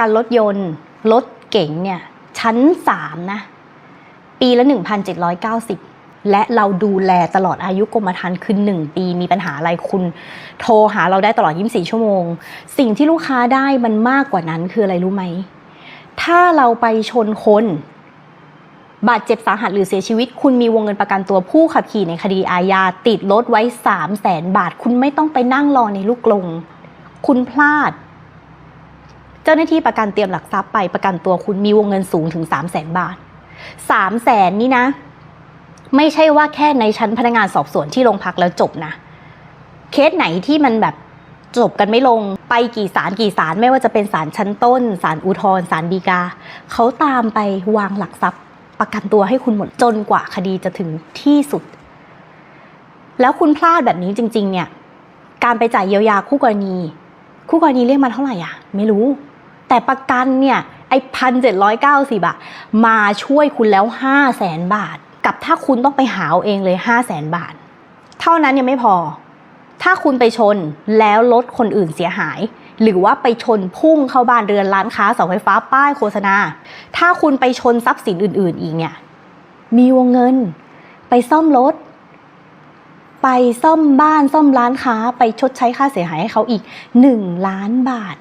กันรถยนต์ รถเก๋งเนี่ยชั้นสามนะ ปีละ 1,790 และเราดูแลตลอดอายุกรมธรรม์คือ 1 ปีมีปัญหาอะไรคุณ โทรหาเราได้ตลอด 24 ชั่วโมง สิ่งที่ลูกค้าได้มันมากกว่านั้นคืออะไรรู้ไหม ถ้าเราไปชนคน บาดเจ็บสาหัสหรือเสียชีวิต คุณมีวงเงินประกันตัวผู้ขับขี่ในคดีอาญาติดรถไว้ 3 0 0แสนบาท คุณไม่ต้องไปนั่งรอในลูกกลง คุณพลาด เจ้าหน้าที่ประกันเตรียมหลักทรัพย์ไปประกันตัวคุณมีวงเงินสูงถึง3 0 0แสนบาท3 0 0แสนนี่นะ ไม่ใช่ว่าแค่ในชั้นพนักงานสอบสวนที่โรงพักแล้วจบนะ เคสไหนที่มันแบบจบกันไม่ลงไปกี่ศาลกี่ศาลไม่ว่าจะเป็นศาลชั้นต้นศาลอุทธรศาลฎีกาเขาตามไปวางหลักทรัพย์ประกันตัวให้คุณหมดจนกว่าคดีจะถึงที่สุด แล้วคุณพลาดแบบนี้จริง ๆ เนี่ย การไปจ่ายเยียวยาคู่กรณี คู่กรณีเรียกมาเท่าไหร่อะ ไม่รู้ แต่ประกันเนี่ยไอ้พันเจ็ดร้อยเก้าสิบอะมาช่วยคุณแล้วห้าแสนบาท กับถ้าคุณต้องไปหาเอาเองเลยห้าแสนบาท เท่านั้นยังไม่พอ ถ้าคุณไปชนแล้วรถคนอื่นเสียหาย หรือว่าไปชนพุ่งเข้าบ้านเรือนร้านค้าเสาไฟฟ้าป้ายโฆษณา ถ้าคุณไปชนทรัพย์สินอื่น ๆ อีกเนี่ย มีวงเงิน ไปซ่อมรถไปซ่อมบ้านซ่อมร้านค้าไปชดใช้ค่าเสียหายให้เขาอีก 1 ล้านบาท